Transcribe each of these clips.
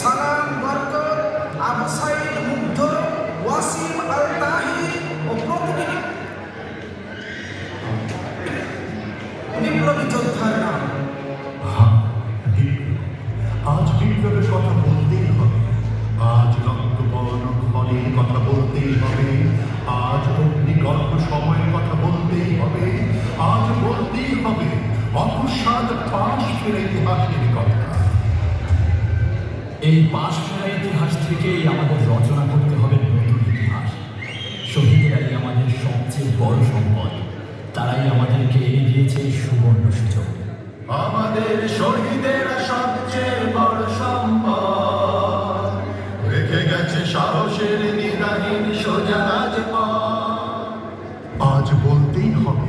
সালাম বরকত আবু সাইদ মুগ্ধ ওয়াসিম আল তাহির ও প্রতিটি বিপ্লবী যোদ্ধার নাম। হ্যাঁ, আজ বিপ্লবের কথা কথা বলতেই হবে। আজ অগ্নিগর্ভ সময়ের কথা বলতেই হবে। আজ বলতেই হবে অকস্মাৎ পাশ ফেরা ইতিহাসের কথা এই পাশ ফেরা ইতিহাস থেকেই আমাদের রচনা করতে হবে নতুন ইতিহাস। শহীদরাই আমাদের সবচেয়ে বড় সম্পদ। তারাই আমাদেরকে এনে দিয়েছে সুবর্ণ সুযোগ। আমাদের শহীদেরা সবচেয়ে বড় সম্পদ। রেখে গেছে সাহসের নিদাহীন সোজা আজ বলতেই হবে,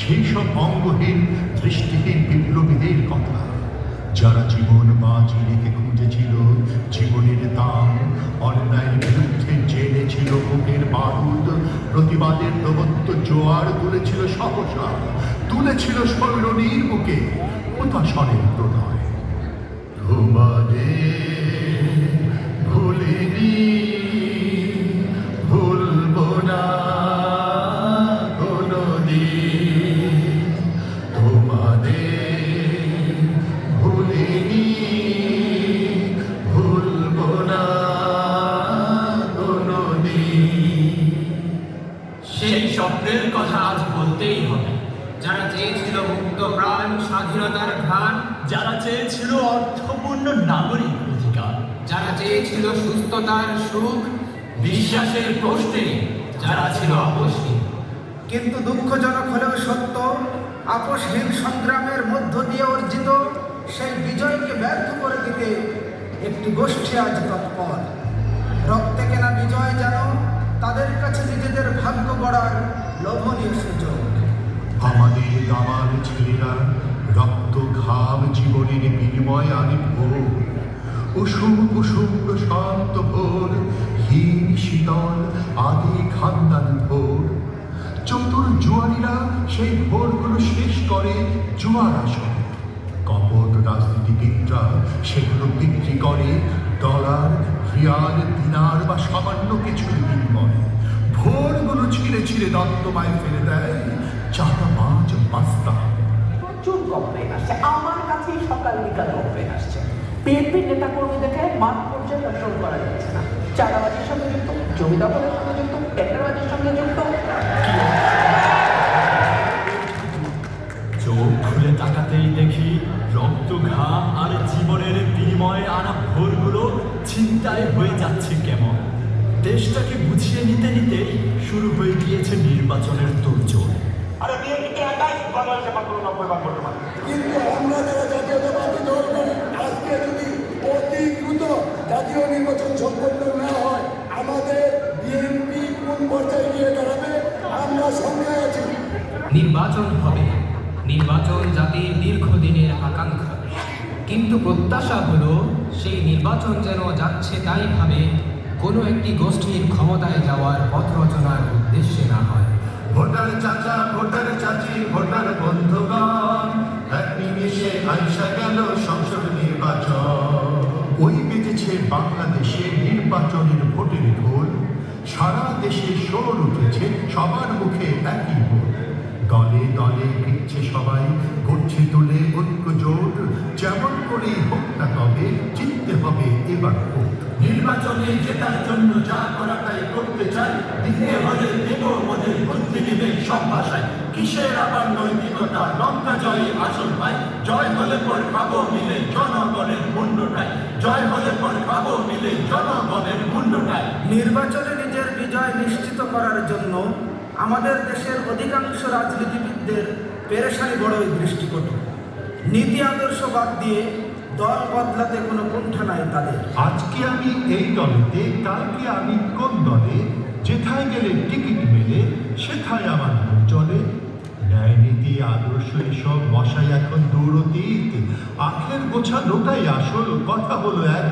সেই সব অঙ্গহীন, দৃষ্টিহীন বিপ্লবীদের কথা। যারা জীবন বাজি রেখে খুঁজেছিল, জীবনের দাম অন্যায়ের বিরুদ্ধে জেনেছিল, বুকের বারুদ প্রতিবাদের প্রবত্ত জোয়ার তুলেছিল সহসা, তুলেছিল শৈলনীর বুকে হতাশনের প্রণয় তোমাদের ভুলিনি স্বপ্নের কথা আজ বলতেই হবে। যারা চেয়েছিল মুক্ত প্রাণ স্বাধীনতার ঘ্রাণ যারা চেয়েছিল অর্থপূর্ণ নাগরিক অধিকার যারা চেয়েছিল সুস্থতার সুখ বিশ্বাসের প্রশ্নে যারা ছিল আপোষহীন। কিন্তু দুঃখজনক হলেও সত্য আপোষহীন সংগ্রামের মধ্য দিয়ে অর্জিত সেই বিজয়কে ব্যর্থ করে দিতে একটি গোষ্ঠী আজ তৎপর। লোভনীয় সুযোগ আমাদের দামাল ছেলেরা রক্ত ঘাম জীবনের বিনিময় আনি ভোর। উষুম কুসুম প্রশান্ত ভোর, হীন শীতল আদি খান্দান ভোর। চতুর জুয়ারিরা সেই ভোরগুলো শেষ করে জুয়ার আসরে। কপট রাজনীতিবিদরা সেগুলো বিক্রি করে, ডলার, রিয়াল, দিনার বা সামান্য ভোরগুলো ছিঁড়ে দত্তমায় ফেলে দেয়। চাটা মাছ পাস্তা প্রচুর কমপ্লেন আসছে। আমার কাছেই সকাল বিকাল কমপ্লেন আসছে। বিএনপি নেতা কর্মীদেরকে মাঠ পর্যায়ে দর্শন করা যাচ্ছে না। চাঁদাবাজির সঙ্গে যুক্ত, জমি দখলের সঙ্গে যুক্ত, টেন্ডারবাজির সঙ্গে যুক্ত। দেশটাকে বুঝিয়ে নিতে নিতেই শুরু হয়ে গিয়েছে নির্বাচনের তোড়জোড়। আরে বিএনপিতে একাই বাংলাদেশে মাত্র নব্বই ভাগ করতে পারে কিন্তু আমরা যারা জাতীয়তাবাদী দল করি আজকে যদি অতি দ্রুত জাতীয় নির্বাচন সম্পন্ন না হয় আমাদের বিএনপি কোন পর্যায়ে গিয়ে দাঁড়াবে? আমরা সঙ্গে আছি। নির্বাচন হবে। নির্বাচন জাতির দীর্ঘদিনের আকাঙ্ক্ষা। কিন্তু প্রত্যাশা হলো সেই নির্বাচন যেন যাচ্ছে তাই ভাবে কোনো একটি গোষ্ঠীর ক্ষমতায় যাওয়ার পথ রচনার উদ্দেশ্যে না হয়। ভোটার চাচা, ভোটার চাচি, ভোটার বন্ধুগণ এক নিমিষে আইসা গেল সংসদ নির্বাচন। ওই বেজেছে বাংলাদেশে নির্বাচনের ভোটের ঢোল সারা দেশে শোর উঠেছে, সবার মুখে একই ভোট। দলে দলে ফিরছে সবাই করছে তুলে ঐক্য জোট যেমন করেই হোক না তবে জিততে হবে এবার ভোট। নির্বাচনে জেতার জন্য যা করা তাই করতে চাই দিতে হলে দেব মোদের বুদ্ধি দিবে সব ভাষায়। কিসের আবার নৈতিকতা? লঙ্কা জয় আসল ভাই জয় হলে পর পাবো মিলে জনগণের মূল্যটাই জয় হলে পর পাবো মিলে জনগণের মূল্যটাই নির্বাচনে নিজের বিজয় নিশ্চিত করার জন্য আমাদের দেশের অধিকাংশ রাজনীতিবিদদের পেরেশানি বড়ই দৃষ্টিকটু। নীতি আদর্শ বাদ দিয়ে দল বদলাতে কোনো কুণ্ঠা নাই তাদের। আজকে আমি এই দলেতে, কালকে আমি কোন দলে, যেথায় গেলে টিকিট মেলে, সেথায় আমার মন চলে। ন্যায় নীতি, আদর্শ এসব বসাই এখন দৌড়তীত আখের গোছা লোটাই আসল, কথা হলো এক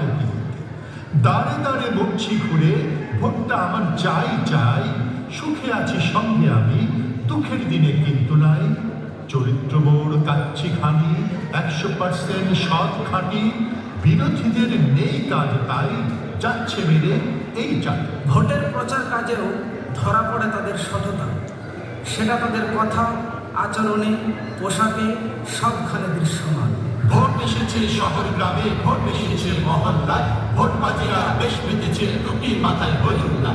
দাঁড়ে দাঁড়ে বকছি ঘুরে, ভোটটা আমার চাই চাই। সুখে আছি, সঙ্গে আমি, দুঃখের দিনে কিন্তু নাই। চরিত্রবোধ কাচ্ছি খানি একশো পার্সেন্ট সৎ খাঁটি বিরোধীদের নেই কাজ তাই যাচ্ছে মেরে এই চাল ভোটের প্রচার কাজেও ধরা পড়ে তাদের সততা। সেটা তাদের কথা আচরণে পোশাকে সবখানে দৃশ্যমান। ভোট এসেছে শহর গ্রামে ভোট এসেছে মহল্লায় ভোট বাজিরা বেশ বেঁধেছে টুপির মাথায় হইল্লা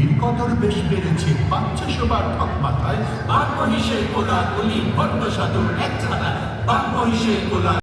টুপির কদর বেশ বেড়েছে বাচ্চা বার ঠক মাথায়। বাঘ মহিষের কোলা গুলি ভট্ট সাধু এক ছাড়া বাঘ মহিষের কোলা